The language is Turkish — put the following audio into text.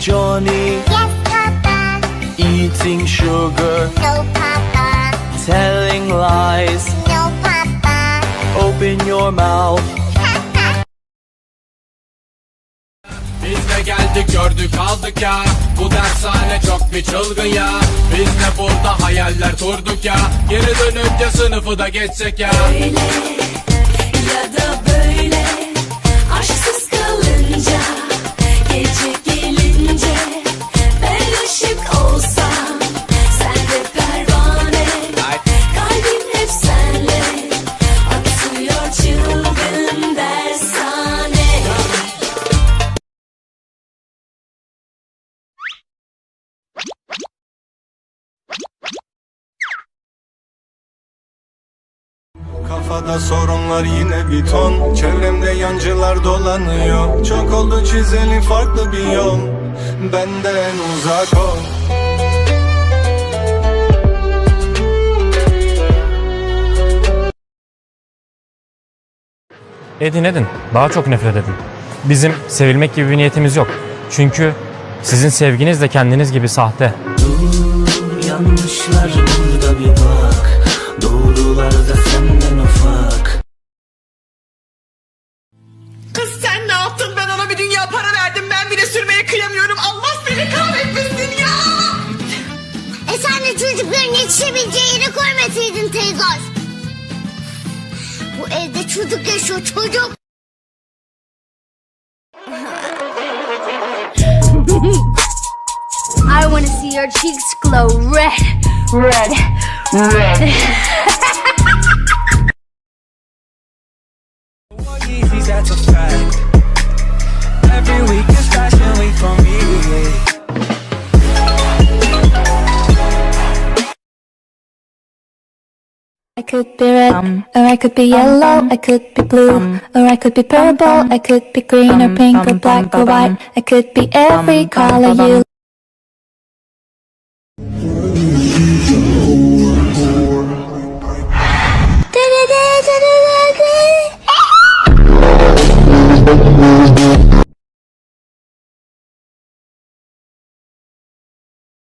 Johnny, Yes, Papa. eating sugar, No, Papa. telling lies. No, Papa. Open your mouth. Biz de geldik gördük aldık ya Bu dershane çok bir çılgın ya Biz de burada hayaller kurduk ya Geri dönünce sınıfı da geçsek ya ya Kafada sorunlar yine bir ton Çevremde yancılar dolanıyor Çok oldu çizeli farklı bir yol Benden uzak ol Edin edin. Daha çok nefret edin. Bizim sevilmek gibi bir niyetimiz yok. Çünkü sizin sevginiz de kendiniz gibi sahte. Yanlışlar burada bir bak. Dünya para verdim. Ben bile sürmeye kıyamıyorum. Allah seni kahretmesin ya. E sen de çocukların yetişebileceği yere koymasaydın teyzor. Bu evde çocuk yaşıyor çocuk. I want to see your cheeks glow red, red, red. That's a fact. Every week is fashion week for me. I could be red, um, or I could be um, yellow, um, I could be blue, or I could be purple, I could be green or pink or black or white, I could be every color you